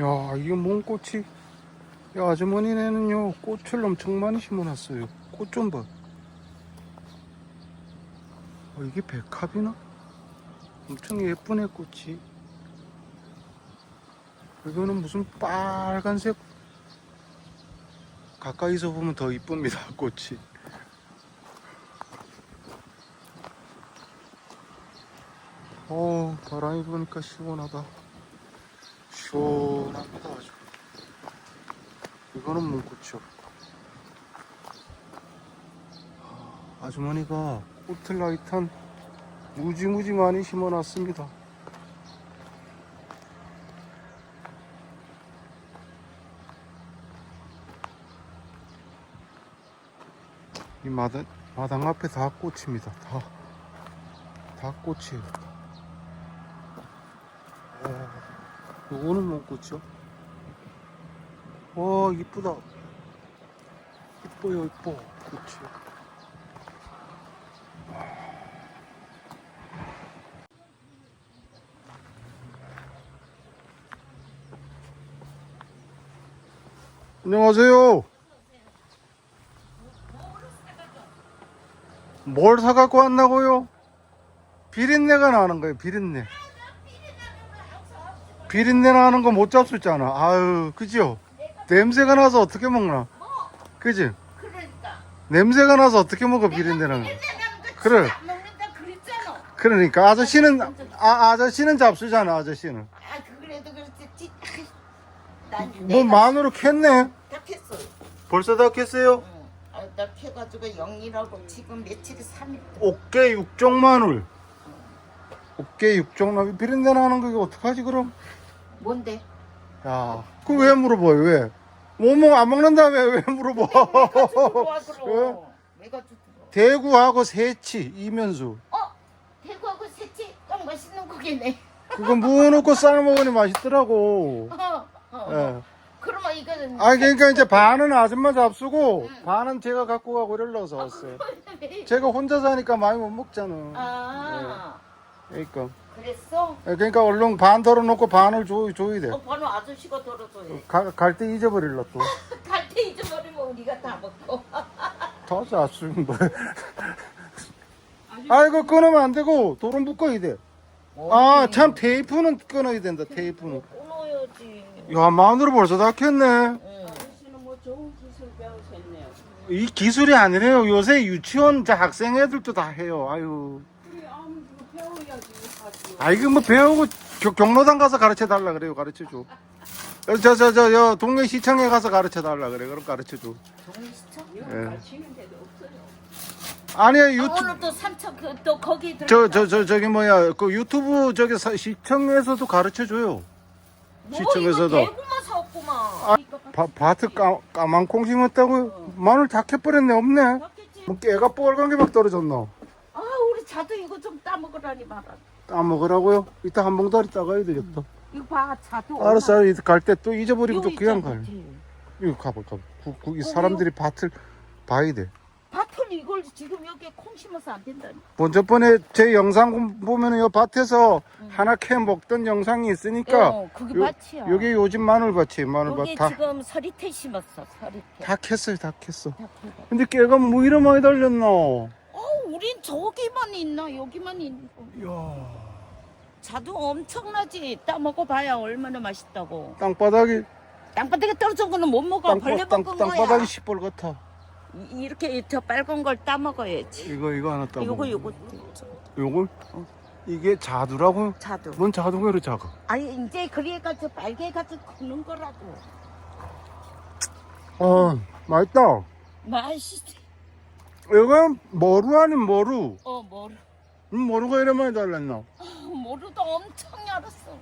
야, 이게 뭔 꽃이? 야, 아주머니네는요, 꽃을 엄청 많이 심어놨어요. 꽃 좀 봐. 어, 이게 백합이나? 엄청 예쁘네, 꽃이. 이거는 무슨 빨간색. 가까이서 보면 더 이쁩니다, 꽃이. 어, 바람이 부니까 시원하다. 시원합니다 아주 이거는 문꽃이요 아, 아주머니가 호텔 라이탄 무지무지 많이 심어놨습니다. 이 마당, 마당 앞에 다 꽃입니다. 다, 다 꽃이에요 어. 요거는 뭔 꽃이요? 와 이쁘다. 이뻐요 이뻐. 꽃이 안녕하세요. 뭘 사갖고 왔나고요? 비린내가 나는 거예요 비린내 비린내 나는 거 못 잡수잖아. 아유, 그죠? 냄새가 나서 어떻게 먹나? 그지? 그러니까. 냄새가 나서 어떻게 먹어, 비린내 나는 거. 그래. 그래. 안 먹는다 그랬잖아. 그러니까 아저씨는, 아, 아저씨는 잡수잖아, 아저씨는. 아 그래도 그렇지. 지- 난뭐 내가 만으로 캤네? 다 캤어. 벌써 다 캤어요? 응. 아, 나 캐가지고 영이라고 지금 며칠이 3일. 어깨 육종 마늘. 어깨 육종 마늘. 비린내 나는 거 이거 어떡하지, 그럼? 뭔데? 야, 그왜 물어봐요, 왜? 뭐, 뭐, 안 먹는다, 왜, 왜 물어봐? 들어와 그럼. 내가 좀 들어. 대구하고 새치, 이면수. 어? 대구하고 새치 딱 맛있는 고기네. 그거 무 넣고 쌀 먹으니 맛있더라고. 어. 어. 예. 그러면 이거는. 아 그러니까 이제 반은 아줌마 잡수고 반은 제가 갖고 가고 이럴러서 왔어요. 제가 혼자 사니까 많이 못 먹잖아. 아 그러니까 그랬어? 예, 그러니까 얼른 반 덜어놓고 반을 줘, 줘야 돼. 어 번호 아저씨가 덜어줘. 갈때 잊어버릴라 또. 갈 때 잊어버리면 우리가 다 먹고. 더 잡수는 뭐. 아이고 끊으면 안 되고 도름 묶어야 돼. 아 참 테이프는 끊어야 된다 테이프는. 끊어야지. 야 마늘을 벌써 다 켰네. 응. 아저씨는 뭐 좋은 기술 배우셨네요. 이 기술이 아니래요. 요새 유치원 자 학생 애들도 다 해요. 아유. 우리 아무 거 배워야지 하지. 아 이거 뭐 배우고 겨- 경로당 가서 가르쳐 달라 그래요. 가르쳐 줘. 저저저저 동네 시청에 가서 가르쳐 달라 그래. 그럼 가르쳐 줘. 동시청? 이거 예. 아니야 아, 유튜브 오늘 또 삼천 그또 거기 들어. 저 저 저 저기 뭐야 그 유튜브 저기 사- 시청에서도 가르쳐 줘요. 시청에서도. 대구만 사왔구만. 아, 바, 밭에 까, 까만 콩 심었다고 마늘 다 캐버렸네 없네. 맞겠지. 뭐 깨가 뻘간 게 막 떨어졌나? 아 우리 자두 이거 좀 따먹으라니 봐라. 따 먹으라고요? 이따 한 봉다리 따가야 되겠다. 이거 봐 자두. 알았어, 갈 때 또 잊어버리고 또 그냥 있잖아, 가. 그치? 이거 가봐, 가봐. 그, 그, 이 어, 사람들이 밭을 봐야 돼. 밭을 이걸 지금 여기에 콩 심어서 안 된다니. 먼저 번에 제 영상 보면은 요 밭에서 하나 캐 먹던 영상이 있으니까 어, 그게 요- 밭이야. 여기 요즘 마늘밭이 마늘밭 여기 다, 지금 서리태 심었어. 서리태. 다 캤어요, 다 캤어. 다 캐고. 근데 깨가 뭐 이런 많이 달렸나? 어, 우린 저기만 있나 여기만 있고. 이야, 자두 엄청나지. 따 먹어봐야 얼마나 맛있다고. 땅바닥이 땅바닥에 떨어진 거는 못 먹어. 땅, 벌레 땅, 먹은 땅바닥이 거야. 시뻘 같아. 이- 이렇게 저 빨간 걸 따 먹어야지. 이거 이거 하나 따고. 요거 요거 요걸? 이게 자두라고요? 자두. 뭔 자두가 이렇게 작아? 아니 이제 그래가지고 빨개가지고 굽는 거라고. 아, 맛있다. 맛있지. 이건 머루 아닌 머루. 어 머루. 음, 머루가 이래 많이 달랐나? 머루도 엄청 яр았어.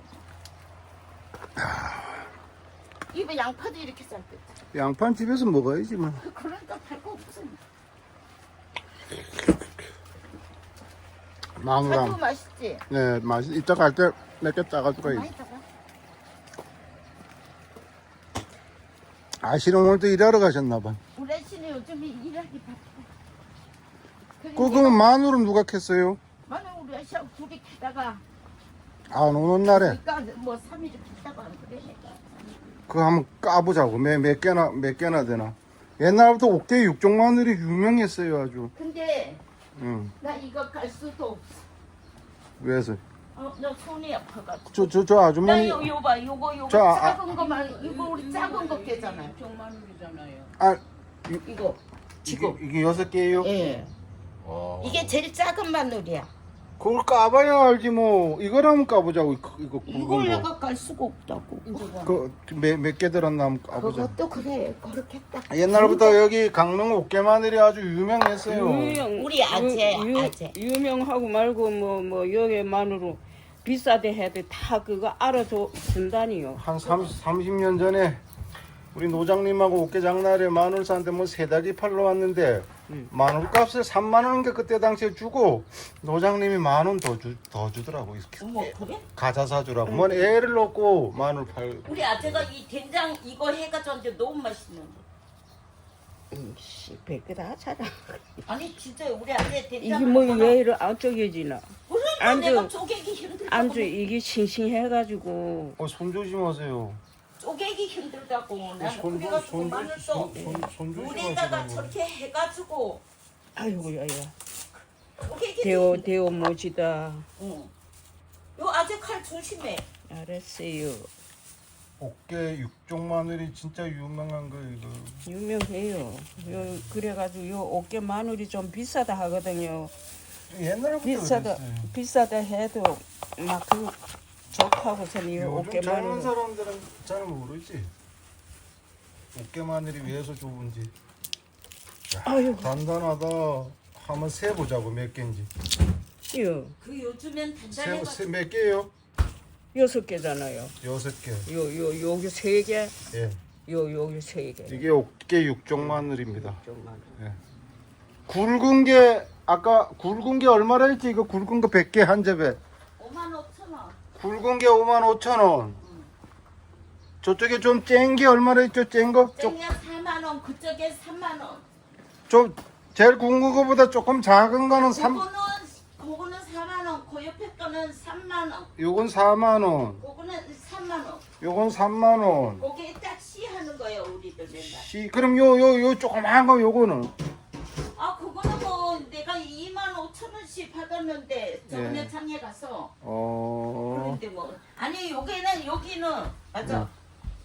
입에 양파도 이렇게 잘 뺐다. 양파는 집에서 먹어야지 뭐. 그러니까 달고 무슨 자두 망랑. 맛있지. 네, 맛이 이따 갈 때 몇 개 따가지고 가야지. 많이 따가. 아시는 오늘 또 일하러 가셨나 봐. 우리 아씨는 요즘에 일하기 바빠. 그, 그럼 마늘은 누가 캤어요? 만약 우리 아씨하고 둘이 가다가 안 오는 날에. 그러니까 뭐 3일 갔다가 안 그래. 그거 한번 까보자고. 몇, 몇 개나, 몇 개나 되나. 옛날부터 옥대 육종 마늘이 유명했어요, 아주. 근데 응. 나 이거 갈 수도 없어. 왜서? 어, 나 손이 아파가지고. 저, 저, 저 나 아주머니. 요, 요 봐, 요거 요거 자, 아- 작은 거만 이거 우리 작은 거 깨잖아요. 정마늘이잖아요. 아, 이거 지금. 이게, 이게 여섯 개예요 예. 어. 이게 제일 작은 마늘이야. 그걸 까봐야 알지 뭐. 이거라면 까보자고. 이거, 이거 이걸 굵은 거. 내가 깔 수가 없다고. 그, 몇, 몇개 들었나 한번 까보자. 그것도 그래. 그렇게 딱. 옛날부터 여기 강릉 옥계마늘이 아주 유명했어요. 유명, 우리 아재야, 유, 아재. 유명하고 말고 뭐 뭐 여기만으로 비싸대 해도 다 그거 알아줘 준다니요. 한 30, 30년 전에 우리 노장님하고 옥계 장날에 마늘 사는데 뭐세 달이 팔러 왔는데 음. 마늘 값을 3만 원인가 그때 당시에 주고 노장님이 만 원 더 주, 더 주더라고. 어머 그래? 가자 사주라고. 뭔 애를 넣고 마늘 팔. 우리 아재가 이 된장 이거 해가지고 이제 너무 맛있는데. 씨, 백개다 하잖아. 아니 진짜 우리 아재 된장. 이게 뭐왜 이래 안 쪼개지나? 그러니까 안주- 내가 쪼개기 힘들다고. 안주 이게 싱싱해가지고 어, 손 조심하세요. 쪼개기 힘들다고. 나는 손, 그래가지고 손, 마늘 손, 또 손, 손 물에다가 조심하시라고. 저렇게 해가지고 아이고 야야 쪼개기. 대오 대오 모지다. 응. 요 아재 칼 조심해. 알았어요. 옥계 육종 마늘이 진짜 유명한 거 이거. 유명해요. 요 그래가지고 요 어깨 마늘이 좀 비싸다 하거든요. 옛날부터 비싸다 그랬어요. 비싸다 해도 막 그 좋다고서는 이 요즘 젊은 사람들은 잘 모르지. 어깨 마늘이 왜서 좋은지. 야, 아유. 단단하다. 한번 세 보자고 몇 개인지. 요 그 요즘엔 세, 단단해가지고. 세, 몇 개요? 여섯 개잖아요. 여섯 개. 요 요 여기 세 개, 예. 요 여기 세 개. 이게 어깨 육종 마늘입니다. 좀 많아. 굵은 게 아까 굵은 게 얼마라 했지? 이거 굵은 거 100개 한 접에. 5만 5천 원. 굵은 게 5만 5천 원. 저쪽에 좀 쨍 게 얼마라 했죠? 쨍 거? 좀, 땡이야 4만 원. 그쪽에 3만 원. 좀 제일 굵은 거보다 조금 작은 거는 3 그거는 그거는 4만 원. 그 옆에 거는 3만 원. 요건 4만 원. 그거는 3만 원. 요건 3만 원. 거기에 딱 씨하는 거예요, 우리들 맨날. 시 그럼 요 요 요 조그만 거 요거는 2만 5천 원씩 받았는데 저번에 예. 장에 가서 어 그런데 뭐 아니 여기는 여기는 맞아.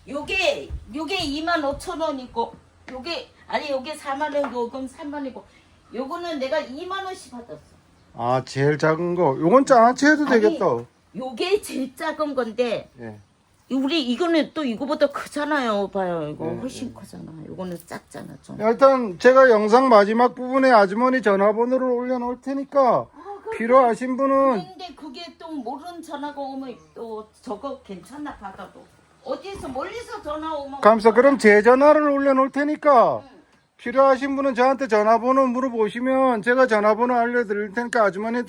요게 요게 2만 5천 원이고 요게 아니 요게 4만 원, 요건 3만 원이고 요거는 내가 2만 원씩 받았어. 아 제일 작은 거 요건 장아찌 해도 아니, 되겠다. 요게 제일 작은 건데 예. 우리 이거는 또 이거보다 크잖아요. 봐요. 이거 네, 훨씬 크잖아. 요거는 작잖아 좀. 일단 제가 영상 마지막 부분에 아주머니 전화번호를 올려놓을 테니까 필요하신 분은 근데 그게 또 모르는 전화가 오면 또 저거 괜찮나 받아도 어디서 멀리서 전화 오면 감사 그럼 제 전화를 올려놓을 테니까 필요하신 분은 저한테 전화번호 물어보시면 제가 전화번호 알려드릴 테니까 아주머니